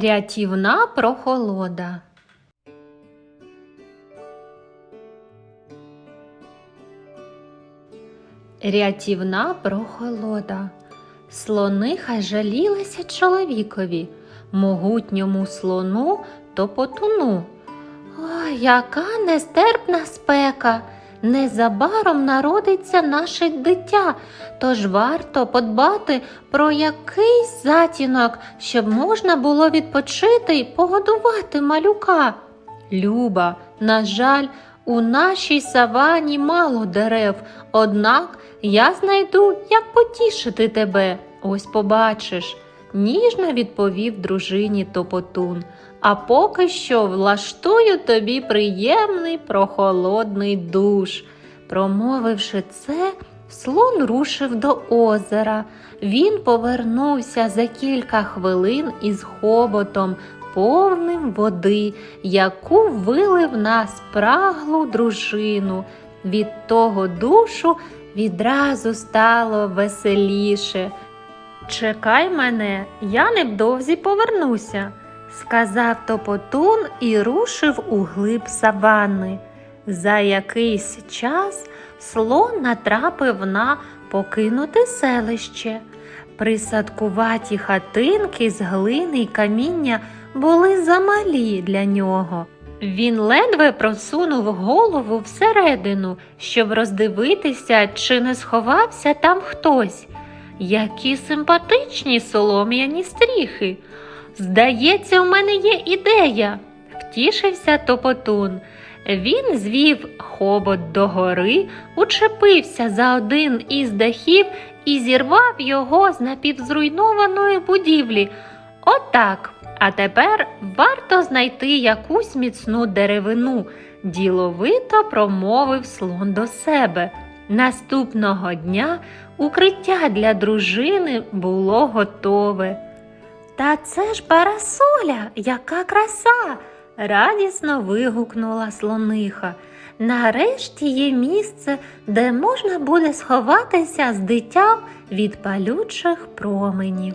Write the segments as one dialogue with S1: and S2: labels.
S1: Рятівна прохолода. Рятівна прохолода. Слониха жалілася чоловікові, могутньому слону топотуну. Ой, яка нестерпна спека! Незабаром народиться наше дитя, тож варто подбати про якийсь затінок, щоб можна було відпочити й погодувати малюка. Люба, на жаль, у нашій савані мало дерев, однак я знайду, як потішити тебе. Ось побачиш, ніжно відповів дружині Топотун. А поки що влаштую тобі приємний прохолодний душ. Промовивши це, слон рушив до озера. Він повернувся за кілька хвилин із хоботом, повним води, яку вилив на спраглу дружину. Від того душу відразу стало веселіше. Чекай мене, я невдовзі повернуся, сказав топотун і рушив у глиб саванни. За якийсь час слон натрапив на покинуте селище. Присадкуваті хатинки з глини й каміння були замалі для нього. Він ледве просунув голову всередину, щоб роздивитися, чи не сховався там хтось. Які симпатичні солом'яні стріхи. Здається, у мене є ідея, втішився топотун. Він звів хобот догори, учепився за один із дахів і зірвав його з напівзруйнованої будівлі. Отак. А тепер варто знайти якусь міцну деревину, діловито промовив слон до себе. Наступного дня укриття для дружини було готове. Та це ж парасоля, яка краса! радісно вигукнула слониха. Нарешті є місце, де можна буде сховатися з дитям від палючих променів.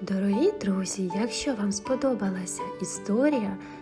S2: Дорогі друзі, якщо вам сподобалася історія,